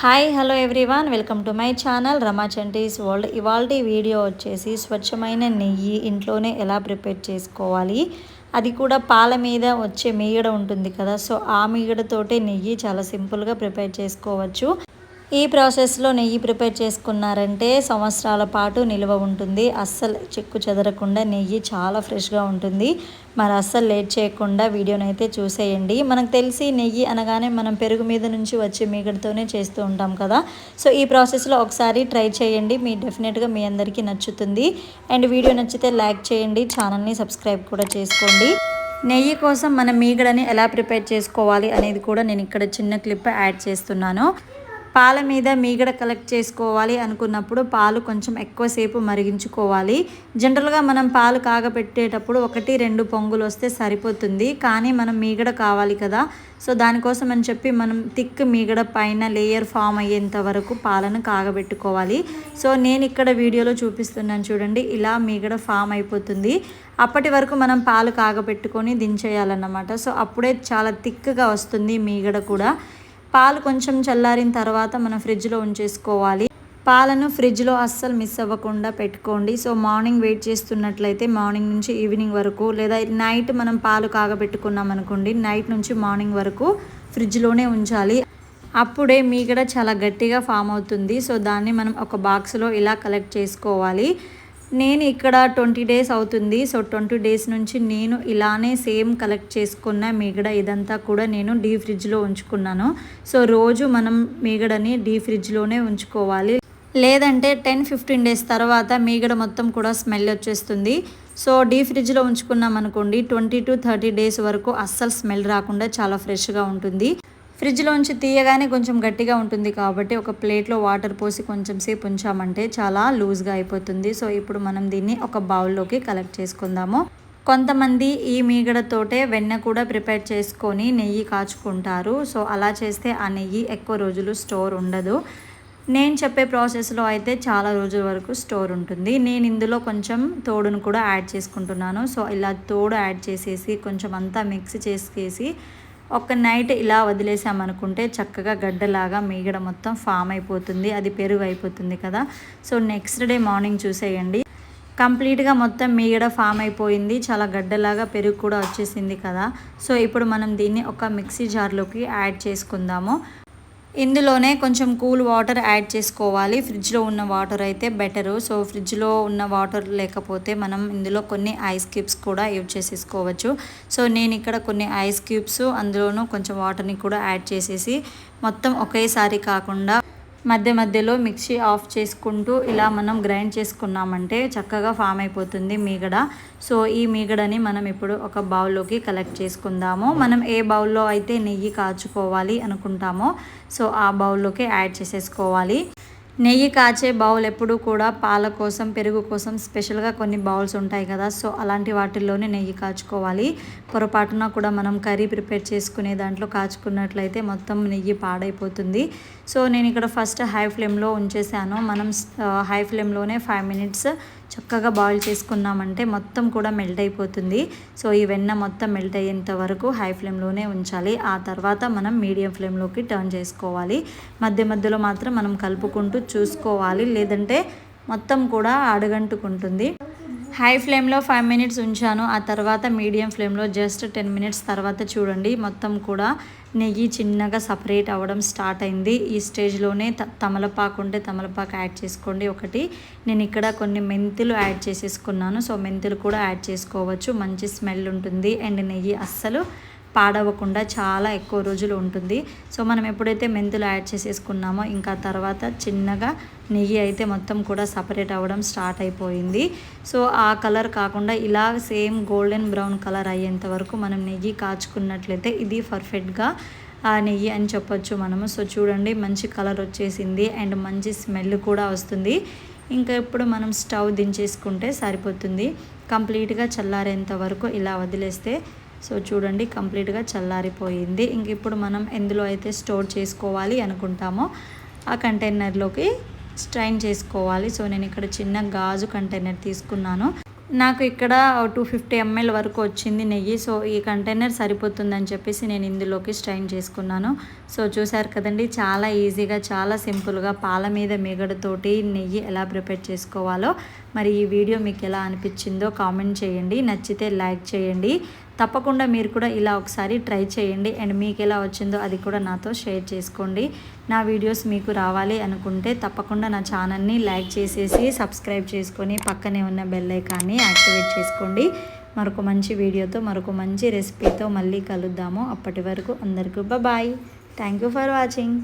Hi hello everyone. Welcome to my channel Rama Chanti's world. ఇవాళ video వచ్చేసి స్వచ్ఛమైన నెయ్యి ఇంట్లోనే ఎలా ప్రిపేర్ చేసుకోవాలి? అది కూడా పాల మీద వచ్చే మీగడ ఉంటుంది కదా సో ఆ మీగడతోటే నెయ్యి చాలా సింపుల్గా ప్రిపేర్ చేసుకోవచ్చు. ఈ ప్రాసెస్లో నెయ్యి ప్రిపేర్ చేసుకున్నారంటే సంవత్సరాల పాటు నిల్వ ఉంటుంది. అస్సలు చెక్కు చెదరకుండా నెయ్యి చాలా ఫ్రెష్గా ఉంటుంది. మరి అస్సలు లేట్ చేయకుండా వీడియోని అయితే చూసేయండి. మనకు తెలిసి నెయ్యి అనగానే మనం పెరుగు మీద నుంచి వచ్చే మీగడతోనే చేస్తూ ఉంటాం కదా. సో ఈ ప్రాసెస్లో ఒకసారి ట్రై చేయండి. మీ డెఫినెట్గా మీ అందరికీ నచ్చుతుంది. అండ్ వీడియో నచ్చితే లైక్ చేయండి. ఛానల్ని సబ్స్క్రైబ్ కూడా చేసుకోండి. నెయ్యి కోసం మనం మీగడని ఎలా ప్రిపేర్ చేసుకోవాలి అనేది కూడా నేను ఇక్కడ చిన్న క్లిప్ యాడ్ చేస్తున్నాను. పాల మీద మీగడ కలెక్ట్ చేసుకోవాలి అనుకున్నప్పుడు పాలు కొంచెం ఎక్కువసేపు మరిగించుకోవాలి. జనరల్గా మనం పాలు కాగపెట్టేటప్పుడు ఒకటి రెండు పొంగులు వస్తే సరిపోతుంది. కానీ మనం మీగడ కావాలి కదా. సో దానికోసం అని చెప్పి మనం థిక్ మీగడ పైన లేయర్ ఫామ్ అయ్యేంత వరకు పాలను కాగబెట్టుకోవాలి. సో నేను ఇక్కడ వీడియోలో చూపిస్తున్నాను చూడండి. ఇలా మీగడ ఫామ్ అయిపోతుంది. అప్పటి వరకు మనం పాలు కాగబెట్టుకొని దించేయాలన్నమాట. సో అప్పుడే చాలా థిక్గా వస్తుంది మీగడ కూడా. పాలు కొంచెం చల్లారిన తర్వాత మనం ఫ్రిడ్జ్లో ఉంచేసుకోవాలి. పాలను ఫ్రిడ్జ్లో అస్సలు మిస్ అవ్వకుండా పెట్టుకోండి. సో మార్నింగ్ వెయిట్ చేస్తున్నట్లయితే మార్నింగ్ నుంచి ఈవినింగ్ వరకు లేదా నైట్ మనం పాలు కాగబెట్టుకున్నాం అనుకోండి నైట్ నుంచి మార్నింగ్ వరకు ఫ్రిడ్జ్లోనే ఉంచాలి. అప్పుడే మీగడ చాలా గట్టిగా ఫామ్ అవుతుంది. సో దాన్ని మనం ఒక బాక్స్లో ఇలా కలెక్ట్ చేసుకోవాలి. నేను ఇక్కడ ట్వంటీ డేస్ అవుతుంది. సో ట్వంటీ డేస్ నుంచి నేను ఇలానే సేమ్ కలెక్ట్ చేసుకున్న మీగడ ఇదంతా కూడా నేను డీ ఫ్రిడ్జ్లో ఉంచుకున్నాను. సో రోజు మనం మీగడని డీ ఫ్రిడ్జ్లోనే ఉంచుకోవాలి. లేదంటే టెన్ ఫిఫ్టీన్ డేస్ తర్వాత మీగడ మొత్తం కూడా స్మెల్ వచ్చేస్తుంది. సో డీ ఫ్రిడ్జ్లో ఉంచుకున్నాం అనుకోండి ట్వంటీ టు థర్టీ డేస్ వరకు అస్సలు స్మెల్ రాకుండా చాలా ఫ్రెష్గా ఉంటుంది. ఫ్రిడ్జ్లోంచి తీయగానే కొంచెం గట్టిగా ఉంటుంది కాబట్టి ఒక ప్లేట్లో వాటర్ పోసి కొంచెం సేపు ఉంచామంటే చాలా లూజ్గా అయిపోతుంది. సో ఇప్పుడు మనం దీన్ని ఒక బౌల్లోకి కలెక్ట్ చేసుకుందాము. కొంతమంది ఈ మీగడతోటే వెన్న కూడా ప్రిపేర్ చేసుకొని నెయ్యి కాచుకుంటారు. సో అలా చేస్తే ఆ నెయ్యి ఎక్కువ రోజులు స్టోర్ ఉండదు. నేను చెప్పే ప్రాసెస్లో అయితే చాలా రోజుల వరకు స్టోర్ ఉంటుంది. నేను ఇందులో కొంచెం తోడును కూడా యాడ్ చేసుకుంటున్నాను. సో ఇలా తోడు యాడ్ చేసేసి కొంచెం అంతా మిక్స్ చేసేసి ఒక నైట్ ఇలా వదిలేసామనుకుంటే చక్కగా గడ్డలాగా మీగడ మొత్తం ఫామ్ అయిపోతుంది అది పెరుగు అయిపోతుంది కదా. సో నెక్స్ట్ డే మార్నింగ్ చూసేయండి. కంప్లీట్గా మొత్తం మీగడ ఫామ్ అయిపోయింది చాలా గడ్డలాగా పెరుగు కూడా వచ్చేసింది కదా. సో ఇప్పుడు మనం దీన్ని ఒక మిక్సీ జార్లోకి యాడ్ చేసుకుందాము. ఇందులోనే కొంచెం కూల్ వాటర్ యాడ్ చేసుకోవాలి. ఫ్రిడ్జ్లో ఉన్న వాటర్ అయితే బెటరు. సో ఫ్రిడ్జ్లో ఉన్న వాటర్ లేకపోతే మనం ఇందులో కొన్ని ఐస్ క్యూబ్స్ కూడా యూజ్ చేసేసుకోవచ్చు. సో నేను ఇక్కడ కొన్ని ఐస్ క్యూబ్స్ అందులోనూ కొంచెం వాటర్ని కూడా యాడ్ చేసేసి మొత్తం ఒకేసారి కాకుండా మధ్య మధ్యలో మిక్సీ ఆఫ్ చేసుకుంటూ ఇలా మనం గ్రైండ్ చేసుకున్నామంటే చక్కగా ఫామ్ అయిపోతుంది మీగడ. సో ఈ మీగడని మనం ఇప్పుడు ఒక బౌల్లోకి కలెక్ట్ చేసుకుందాము. మనం ఏ బౌల్లో అయితే నెయ్యి కాచుకోవాలి అనుకుంటామో సో ఆ బౌల్లోకి యాడ్ చేసేసుకోవాలి. నెయ్యి కాచే బౌల్ ఎప్పుడూ కూడా పాల కోసం పెరుగు కోసం స్పెషల్గా కొన్ని బౌల్స్ ఉంటాయి కదా. సో అలాంటి వాటిల్లోనే నెయ్యి కాచుకోవాలి. పొరపాటున కూడా మనం కర్రీ ప్రిపేర్ చేసుకునే దాంట్లో కాచుకున్నట్లయితే మొత్తం నెయ్యి పాడైపోతుంది. సో నేను ఇక్కడ ఫస్ట్ హై ఫ్లేమ్లో ఉంచేసాను. మనం హై ఫ్లేమ్లోనే ఫైవ్ మినిట్స్ చక్కగా బాయిల్ చేసుకున్నామంటే మొత్తం కూడా మెల్ట్ అయిపోతుంది. సో ఈ వెన్న మొత్తం మెల్ట్ అయ్యేంత వరకు హై ఫ్లేమ్లోనే ఉంచాలి. ఆ తర్వాత మనం మీడియం ఫ్లేమ్లోకి టర్న్ చేసుకోవాలి. మధ్య మధ్యలో మాత్రం మనం కలుపుకుంటూ చూసుకోవాలి. లేదంటే మొత్తం కూడా అడగంటుకుంటుంది. హై ఫ్లేమ్లో ఫైవ్ మినిట్స్ ఉంచాను. ఆ తర్వాత మీడియం ఫ్లేమ్లో జస్ట్ టెన్ మినిట్స్ తర్వాత చూడండి. మొత్తం కూడా నెయ్యి చిన్నగా సపరేట్ అవ్వడం స్టార్ట్ అయింది. ఈ స్టేజ్లోనే తమలపాకు ఉంటే తమలపాకు యాడ్ చేసుకోండి. ఒకటి నేను ఇక్కడ కొన్ని మెంతులు యాడ్ చేసేసుకున్నాను. సో మెంతులు కూడా యాడ్ చేసుకోవచ్చు. మంచి స్మెల్ ఉంటుంది. అండ్ నెయ్యి అస్సలు పాడవకుండా చాలా ఎక్కువ రోజులు ఉంటుంది. సో మనం ఎప్పుడైతే మెంతులు యాడ్ చేసేసుకున్నామో ఇంకా తర్వాత చిన్నగా నెయ్యి అయితే మొత్తం కూడా సపరేట్ అవ్వడం స్టార్ట్ అయిపోయింది. సో ఆ కలర్ కాకుండా ఇలా సేమ్ గోల్డెన్ బ్రౌన్ కలర్ అయ్యేంత వరకు మనం నెయ్యి కాచుకున్నట్లయితే ఇది పర్ఫెక్ట్గా ఆ నెయ్యి అని చెప్పొచ్చు మనము. సో చూడండి మంచి కలర్ వచ్చేసింది అండ్ మంచి స్మెల్ కూడా వస్తుంది. ఇంకా ఇప్పుడు మనం స్టవ్ దించేసుకుంటే సరిపోతుంది. కంప్లీట్గా చల్లారేంత వరకు ఇలా వదిలేస్తే సో చూడండి కంప్లీట్గా చల్లారిపోయింది. ఇంక ఇప్పుడు మనం ఎందులో అయితే స్టోర్ చేసుకోవాలి అనుకుంటామో ఆ కంటైనర్లోకి స్ట్రైన్ చేసుకోవాలి. సో నేను ఇక్కడ చిన్న గాజు కంటైనర్ తీసుకున్నాను. నాకు ఇక్కడ టూ ఫిఫ్టీ ఎంఎల్ వరకు వచ్చింది నెయ్యి. సో ఈ కంటైనర్ సరిపోతుందని చెప్పేసి నేను ఇందులోకి స్ట్రైన్ చేసుకున్నాను. సో చూసారు కదండి చాలా ఈజీగా చాలా సింపుల్గా పాల మీద మిగడతోటి నెయ్యి ఎలా ప్రిపేర్ చేసుకోవాలో. మరి ఈ వీడియో మీకు ఎలా అనిపించిందో కామెంట్ చేయండి. నచ్చితే లైక్ చేయండి. తప్పకుండా మీరు కూడా ఇలా ఒకసారి ట్రై చేయండి. అండ్ మీకు ఎలా వచ్చిందో అది కూడా నాతో షేర్ చేసుకోండి. నా వీడియోస్ మీకు రావాలి అనుకుంటే తప్పకుండా నా ఛానల్ని లైక్ చేసేసి సబ్స్క్రైబ్ చేసుకొని పక్కనే ఉన్న బెల్ ఐకాన్ని యాక్టివేట్ చేసుకోండి. మరొక మంచి వీడియోతో మరొక మంచి రెసిపీతో మళ్ళీ కలుద్దాము. అప్పటి వరకు అందరికీ bye thank you for watching